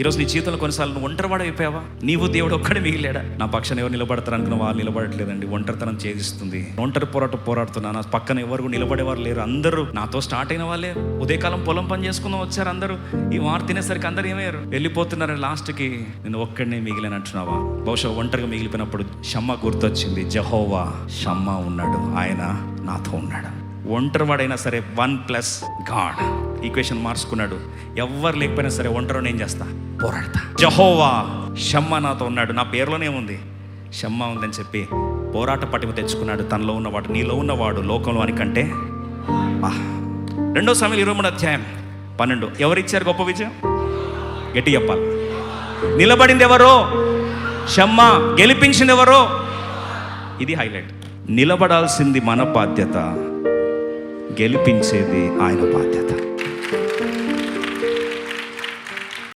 ఈరోజు నీ జీవితంలో కొన్నిసార్లు నువ్వు ఒంటరివాడు అయిపోయావా? నీవు దేవుడు ఒక్కడే మిగిలాడా? నా పక్షాన ఎవరు నిలబడతారు అనుకున్న వాళ్ళు నిలబడట్లేదండి. ఒంటరితనం ఛేదిస్తుంది. ఒంటరి పోరాటం పోరాడుతున్నా. నా పక్కన ఎవరు నిలబడేవారు లేరు. అందరూ నాతో స్టార్ట్ అయిన వాళ్ళే. ఉదయకాలం పొలం పని చేసుకుందాం వచ్చారు అందరూ. ఈ వారు తినేసరికి అందరు ఏమయ్యారు? వెళ్ళిపోతున్నారు లాస్ట్కి నేను ఒక్కడినే మిగిలినట్టున్నావా? బహుశా ఒంటరిగా మిగిలిపోయినప్పుడు షమ్మ గుర్తొచ్చింది. జహోవా షమ్మ ఉన్నాడు. ఆయన నాతో ఉన్నాడు. ఒంటరివాడైనా సరే వన్ ప్లస్ గాడ్. ఈక్వేషన్ మార్చుకున్నాడు. ఎవ్వరు లేకపోయినా సరే ఒంటరి నేను చేస్తా. పోరాడతా. జహోవా షమ్మ నాతో ఉన్నాడు. నా పేరులోనే ఉంది. షమ్మ ఉందని చెప్పి పోరాట పటిమ తెచ్చుకున్నాడు. తనలో ఉన్నవాడు నీలో ఉన్నవాడు లోకంలో అని కంటే. రెండో సమయం ఇరవై మూడు అధ్యాయం పన్నెండు. ఎవరిచ్చారు గొప్ప విజయం? గట్టి చెప్పాలి. నిలబడింది ఎవరో? షమ్మ గెలిపించింది ఎవరో? ఇది హైలైట్. నిలబడాల్సింది మన బాధ్యత. గెలిపించేది ఆయన బాధ్యత.